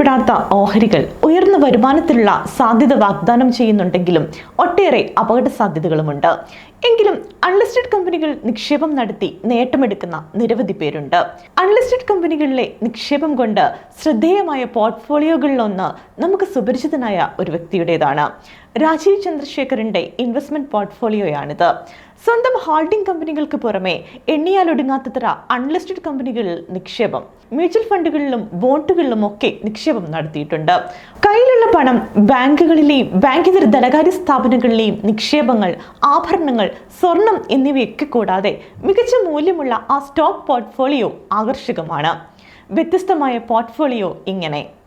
ചെയ്യപ്പെടാത്ത ഓഹരികൾ ഉയർന്ന വരുമാനത്തിലുള്ള സാധ്യത വാഗ്ദാനം ചെയ്യുന്നുണ്ടെങ്കിലും ഒട്ടേറെ അപകട സാധ്യതകളുമുണ്ട്. എങ്കിലും അൺലിസ്റ്റഡ് കമ്പനികൾ നിക്ഷേപം നടത്തി നേട്ടമെടുക്കുന്ന നിരവധി പേരുണ്ട്. അൺലിസ്റ്റഡ് കമ്പനികളിലെ നിക്ഷേപം കൊണ്ട് ശ്രദ്ധേയമായ പോർട്ട്ഫോളിയോകളിലൊന്ന് നമുക്ക് സുപരിചിതനായ ഒരു വ്യക്തിയുടേതാണ്. രാജീവ് ചന്ദ്രശേഖറിന്റെ ഇൻവെസ്റ്റ്മെന്റ് പോർട്ട്ഫോളിയോയാണിത് സ്വന്തം ഹോൾഡിംഗ് കമ്പനികൾക്ക് പുറമെ എണ്ണിയാലൊടുങ്ങാത്തത്ര അൺലിസ്റ്റഡ് കമ്പനികളിൽ നിക്ഷേപം മ്യൂച്വൽ ഫണ്ടുകളിലും ബോണ്ടുകളിലും ഒക്കെ നിക്ഷേപം നടത്തിയിട്ടുണ്ട്. കയ്യിലുള്ള പണം ബാങ്കുകളിലെയും ബാങ്കിതര ധനകാര്യ സ്ഥാപനങ്ങളിലെയും നിക്ഷേപങ്ങൾ ആഭരണങ്ങൾ സ്വർണം എന്നിവയൊക്കെ കൂടാതെ മികച്ച മൂല്യമുള്ള ആ സ്റ്റോക്ക് പോർട്ട്ഫോളിയോ ആകർഷകമാണ്. വ്യത്യസ്തമായ പോർട്ട്ഫോളിയോ ഇങ്ങനെ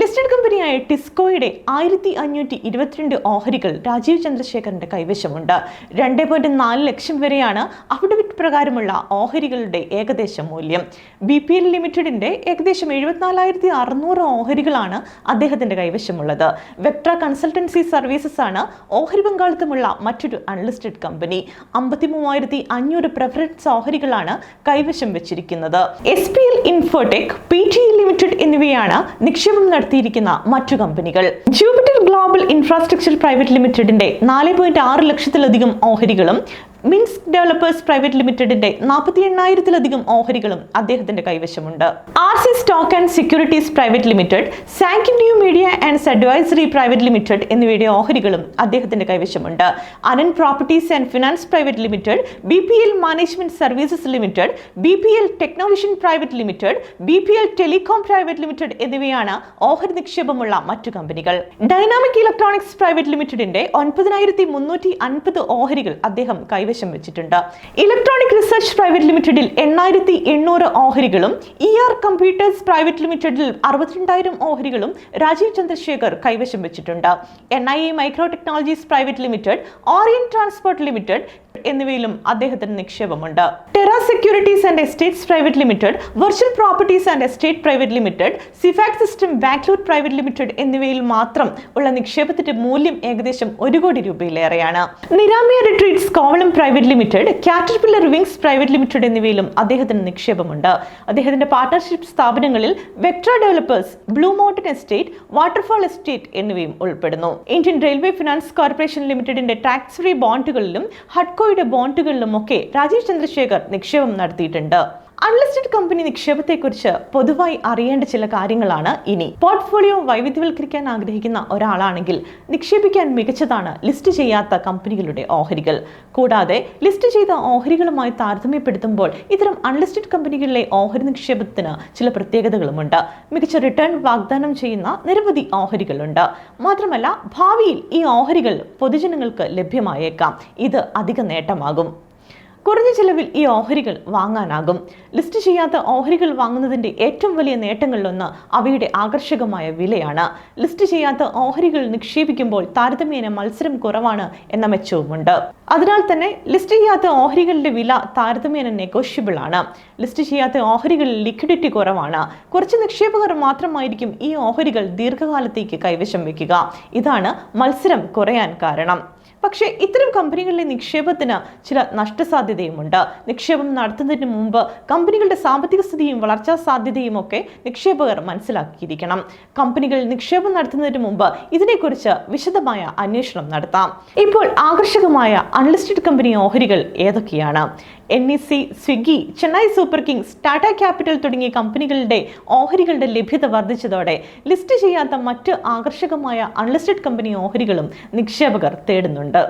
ലിസ്റ്റഡ് കമ്പനിയായ ടിസ്കോയുടെ ആയിരത്തി അഞ്ഞൂറ്റി ഇരുപത്തിരണ്ട് ഓഹരികൾ രാജീവ് ചന്ദ്രശേഖറിന്റെ കൈവശമുണ്ട്. രണ്ട് പോയിന്റ് നാല് ലക്ഷം വരെയാണ് അഫിഡവിറ്റ് പ്രകാരമുള്ള ഓഹരികളുടെ ഏകദേശ മൂല്യം. ബി പി എൽ ലിമിറ്റഡിന്റെ ഏകദേശം എഴുപത്തിനാലായിരത്തി അറുന്നൂറ് ഓഹരികളാണ് അദ്ദേഹത്തിന്റെ കൈവശമുള്ളത്. വെക്ട്ര കൺസൾട്ടൻസി സർവീസസ് ആണ് ഓഹരി പങ്കാളിത്തമുള്ള മറ്റൊരു അൺലിസ്റ്റഡ് കമ്പനി അമ്പത്തി മൂവായിരത്തി അഞ്ഞൂറ് പ്രിഫറൻസ് ഓഹരികളാണ് കൈവശം വെച്ചിരിക്കുന്നത്. S P L infotech P T limited എന്നിവയാണ് നിക്ഷേപം നടത്തിയിരിക്കുന്ന മറ്റു കമ്പനികൾ. ജൂപിറ്റർ ഗ്ലോബൽ ഇൻഫ്രാസ്ട്രക്ചർ പ്രൈവറ്റ് ലിമിറ്റഡിന്റെ നാല് പോയിന്റ് ആറ് ലക്ഷത്തിലധികം ഓഹരികളും മിൻസ് ഡെവലപ്പേഴ്സ് പ്രൈവറ്റ് ലിമിറ്റഡിന്റെ നാൽപ്പത്തി എണ്ണായിരത്തിലധികം ഓഹരികളും അദ്ദേഹത്തിന്റെ കൈവശമുണ്ട്. R C stock and securities private limited Sank new media and advisory private limited എന്നിവയുടെ ഓഹരികളും അദ്ദേഹത്തിന്റെ കൈവശമുണ്ട്. അനൻ properties and finance private limited B P L management services limited B P L Technovision private limited B P L telecom private limited എന്നിവയാണ് ഓഹരി നിക്ഷേപമുള്ള മറ്റു കമ്പനികൾ. Dynamic electronics private ലിമിറ്റഡിന്റെ ഒൻപതിനായിരത്തി മുന്നൂറ്റി അൻപത് ഓഹരികൾ അദ്ദേഹം കൈവശം വെച്ചിട്ടുണ്ട്. ഇലക്ട്രോണിക് റിസർച്ച് പ്രൈവറ്റ് ലിമിറ്റഡിൽ എണ്ണായിരത്തി എണ്ണൂറ് ഓഹരികളും ഇ ആർ കമ്പ്യൂട്ടേഴ്സ് പ്രൈവറ്റ് ലിമിറ്റഡിൽ അറുപത്തിരണ്ടായിരം ഓഹരികളും രാജീവ് ചന്ദ്രശേഖർ കൈവശം വെച്ചിട്ടുണ്ട്. N I A micro technologies private limited Orion transport limited എന്നിവയിലും അദ്ദേഹത്തിന് നിക്ഷേപമുണ്ട്. Terra securities and estates private limited virtual properties and estate private limited സിഫാക് system Bangalore private limited എന്നിവയിൽ മാത്രം ഉള്ള നിക്ഷേപത്തിന്റെ മൂല്യം ഏകദേശം ഒരു കോടി രൂപയിലേറെയാണ്. Niramaya retreats Kovalam private limited caterpillar wings private limited എന്നിവയിലും അദ്ദേഹത്തിന് നിക്ഷേപമുണ്ട്. അദ്ദേഹത്തിന്റെ പാർട്ണർഷിപ്പ് സ്ഥാപനങ്ങളിൽ Vectra developers blue mountain estate waterfall estate എന്നിവയും ഉൾപ്പെടുന്നു. ഇന്ത്യൻ റെയിൽവേ ഫിനാൻസ് കോർപ്പറേഷൻ ലിമിറ്റഡിന്റെ ടാക്സ് ഫ്രീ ബോണ്ടുകളിലും ഹഡ്കോയുടെ ബോണ്ടുകളിലും ഒക്കെ രാജീവ് ചന്ദ്രശേഖർ നിക്ഷേപം നടത്തിയിട്ടുണ്ട്. അൺലിസ്റ്റഡ് കമ്പനി നിക്ഷേപത്തെക്കുറിച്ച് പൊതുവായി അറിയേണ്ട ചില കാര്യങ്ങളാണ് ഇനി. പോർട്ട്ഫോളിയോ വൈവിധ്യവൽക്കരിക്കാൻ ആഗ്രഹിക്കുന്ന ഒരാളാണെങ്കിൽ നിക്ഷേപിക്കാൻ മികച്ചതാണ് ലിസ്റ്റ് ചെയ്യാത്ത കമ്പനികളുടെ ഓഹരികൾ. കൂടാതെ ലിസ്റ്റ് ചെയ്ത ഓഹരികളുമായി താരതമ്യപ്പെടുത്തുമ്പോൾ ഇത്തരം അൺലിസ്റ്റഡ് കമ്പനികളിലെ ഓഹരി നിക്ഷേപത്തിന് ചില പ്രത്യേകതകളുമുണ്ട്. മികച്ച റിട്ടേൺ വാഗ്ദാനം ചെയ്യുന്ന നിരവധി ഓഹരികളുണ്ട്. മാത്രമല്ല ഭാവിയിൽ ഈ ഓഹരികൾ പൊതുജനങ്ങൾക്ക് ലഭ്യമായേക്കാം. ഇത് അധിക നേട്ടമാകും. കുറഞ്ഞ ചിലവിൽ ഈ ഓഹരികൾ വാങ്ങാനാകും. ലിസ്റ്റ് ചെയ്യാത്ത ഓഹരികൾ വാങ്ങുന്നതിന്റെ ഏറ്റവും വലിയ നേട്ടങ്ങളിലൊന്ന് അവയുടെ ആകർഷകമായ വിലയാണ്. ലിസ്റ്റ് ചെയ്യാത്ത ഓഹരികൾ നിക്ഷേപിക്കുമ്പോൾ താരതമ്യേന മത്സരം കുറവാണ് എന്ന മെച്ചവുമുണ്ട്. അതിനാൽ തന്നെ ലിസ്റ്റ് ചെയ്യാത്ത ഓഹരികളുടെ വില താരതമ്യേന നെഗോഷ്യബിൾ ആണ്. ലിസ്റ്റ് ചെയ്യാത്ത ഓഹരികളിൽ ലിക്വിഡിറ്റി കുറവാണ്. കുറച്ച് നിക്ഷേപകർ മാത്രമായിരിക്കും ഈ ഓഹരികൾ ദീർഘകാലത്തേക്ക് കൈവശം വയ്ക്കുക. ഇതാണ് മത്സരം കുറയാൻ കാരണം. പക്ഷേ ഇത്തരം കമ്പനികളിലെ നിക്ഷേപത്തിന് ചില നഷ്ടസാധ്യതയുമുണ്ട്. നിക്ഷേപം നടത്തുന്നതിന് മുമ്പ് കമ്പനികളുടെ സാമ്പത്തിക സ്ഥിതിയും വളർച്ചാ സാധ്യതയും ഒക്കെ നിക്ഷേപകർ മനസ്സിലാക്കിയിരിക്കണം. കമ്പനികൾ നിക്ഷേപം നടത്തുന്നതിന് മുമ്പ് ഇതിനെക്കുറിച്ച് വിശദമായ അന്വേഷണം നടത്താം. ഇപ്പോൾ ആകർഷകമായ അൺലിസ്റ്റഡ് കമ്പനി ഓഹരികൾ ഏതൊക്കെയാണ്? N E C Swiggy Chennai super kings Tata capital തുടങ്ങിയ കമ്പനികളുടെ ഓഹരികളുടെ ലഭ്യത വർദ്ധിച്ചതോടെ ലിസ്റ്റ് ചെയ്യാത്ത മറ്റ് ആകർഷകമായ അൺലിസ്റ്റഡ് കമ്പനി ഓഹരികളും നിക്ഷേപകർ തേടുന്നുണ്ട്. പറയുന്നുണ്ട്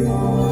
Yeah.